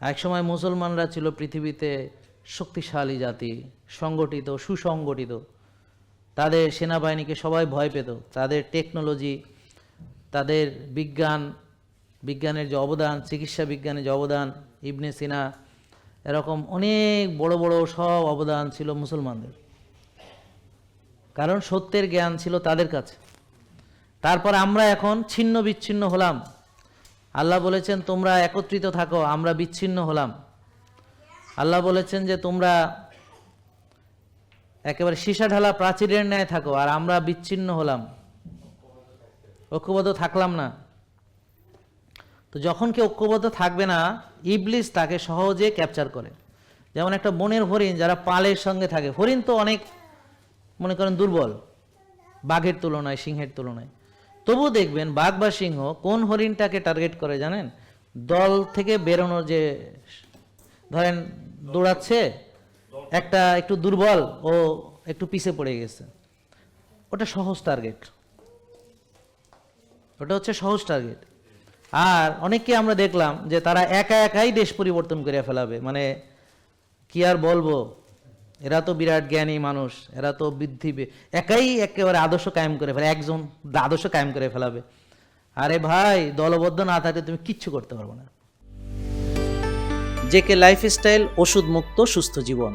একসময় মুসলমানরা ছিল পৃথিবীতে শক্তিশালী জাতি, সংগঠিত, সুসংগঠিত। তাদের সেনাবাহিনীকে সবাই ভয় পেত। তাদের টেকনোলজি তাদের বিজ্ঞান, বিজ্ঞানের যে অবদান, চিকিৎসা বিজ্ঞানের যে অবদান, ইবনে সিনা, এরকম অনেক বড় বড় সব অবদান ছিল মুসলমানদের। কারণ সত্যের জ্ঞান ছিল তাদের কাছে। তারপর আমরা এখন ছিন্ন বিচ্ছিন্ন হলাম। আল্লাহ বলেছেন, তোমরা একত্রিত থাকো, আমরা বিচ্ছিন্ন হলাম। আল্লাহ বলেছেন যে, তোমরা একেবারে সীসা ঢালা প্রাচীরের ন্যায় থাকো, আর আমরা বিচ্ছিন্ন হলাম। ঐক্যবদ্ধ থাকলাম না। তো যখন কেউ ঐক্যবদ্ধ থাকবে না, ইবলিস তাকে সহজে ক্যাপচার করে। যেমন একটা বনের হরিণ, যারা পালের সঙ্গে থাকে। হরিণ তো অনেক, মনে করেন, দুর্বল। বাঘের তুলনায়, সিংহের তুলনায়। তবু দেখবেন বাঘ বা সিংহ কোন হরিণটাকে টার্গেট করে জানেন? দল থেকে বেরোনোর যে ধরেন দৌড়াচ্ছে, একটা একটু দুর্বল, ও একটু পিছে পড়ে গেছে। ওটা সহজ টার্গেট ওটা হচ্ছে সহজ টার্গেট আর অনেককে আমরা দেখলাম যে তারা একা একাই দেশ পরিবর্তন করে ফেলাবে। মানে কি আর বলব? এরা তো বিরাট জ্ঞানী মানুষ, এরা তো বৃদ্ধি একাই একেবারে আদর্শ কায়েম করে ফেলে, একজন আদর্শ কায়েম করে ফেলাবে। আরে ভাই, দলবদ্ধ না থাকলে তুমি কিচ্ছু করতে পারব না। জেকে লাইফস্টাইল ওষুধ মুক্ত সুস্থ জীবন।